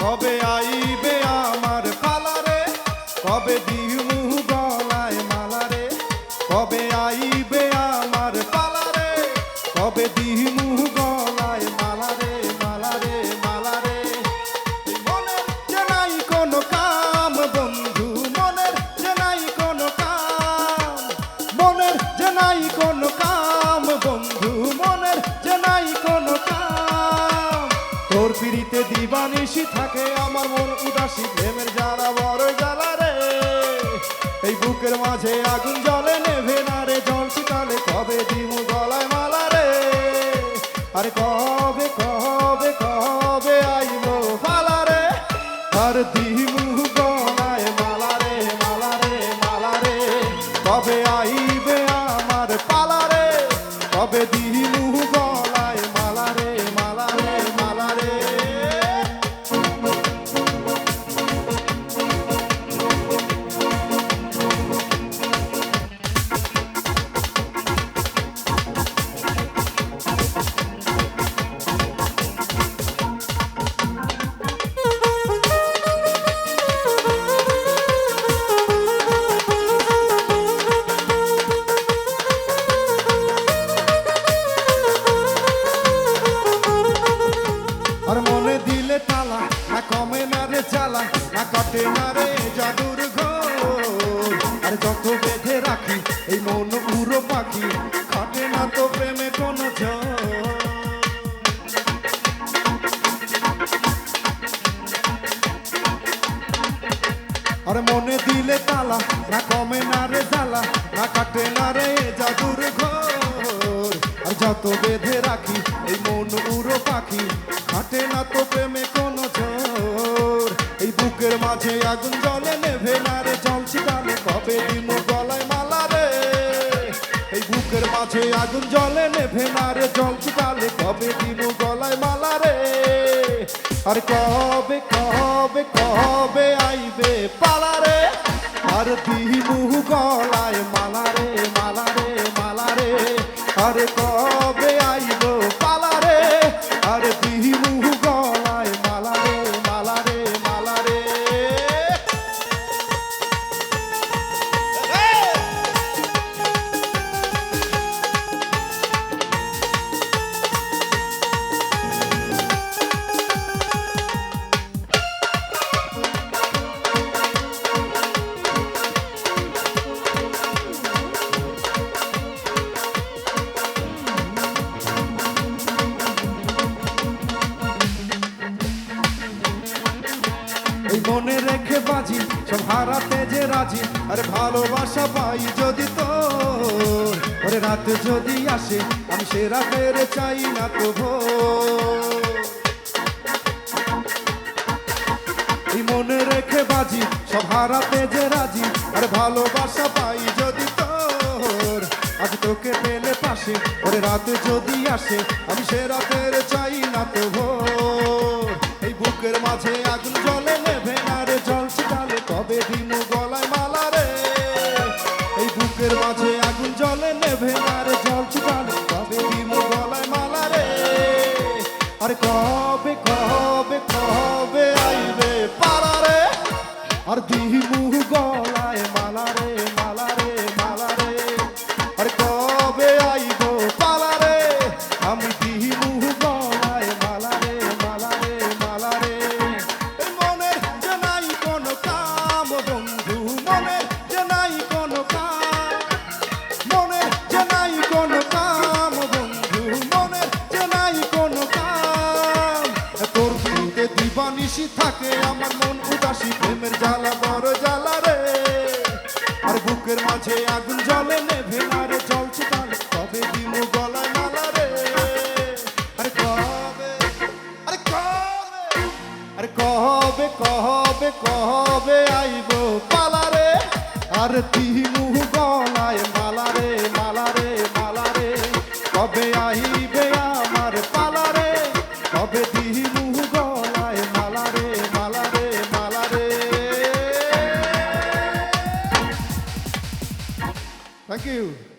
কবে আইবে আমার পালারে কবে দিমু গলায় মালারে? কবে দিবানিশি থাকে আমার মন উদাসী, প্রেমের জ্বালা বড় জ্বালা রে। এই বুকের মাঝে আগুন জ্বলে, নেভে না রে জল শীতালে, কবে দিমু গলায় মালা রে? আরে কবে কবে কবে আইবো ফালা রে? আর দিমু গলায় মালা রে মালা রে মালা রে। কবে আইবে আমার পালা রে? কবে দিমু না রে জ্বালা আর যত বেঁধে রাখি, এই মন উড়ো পাখি, কাটে না তো প্রেমে কোনো ঝোর এই বুকের মাঝে আগুন জলে নেভে না রে জল শিকালে কবে দিমু বুকের মাঝে আগুন জলে নেভে না রে জল চুকালে। কবে দিনু গলায় মালা রে? আর কবে কবে কবে আইবে পালা রে? আর দিনু গলায় মালা রে মালা রে মালা রে। আর কবে সব হারাতে যে রাজি, আরে ভালোবাসা পাই যদি ওরে রাত যদি আসে, আমি সে রাতের চাই না তো মনে রেখে বাজি, সব হারাতে যে রাজি, আরে ভালোবাসা পাই যদি তোর। আজ তোকে পেলে পাশে, ওরে রাত যদি আসে, আমি সে রাতের চাই না তো এই বুকের মাঝে আগুন জলে নেভে না রে জল ছিটালে কবে দিনু গলায় মালা রে। এই বুকের মাঝে আগুন জলে নেভে আর জল ছুটালে কবে দিনু গলায় মালা রে। আর কবে কবে কবে আইবে পারা রে? আর দিমু দিবানিশি থাকে, আমার মন উদাসী, প্রেমের জ্বালা বড় জ্বালা রে। আর বুকের মাঝে আগুন জলে নেভে না রে ছিটালে কবে দিমু গলায় মালা রে। আরে কবে আরে কবে আরে কবে কবে কবে আইব পালা রে? আর তিমু গলায় মালা Thank you.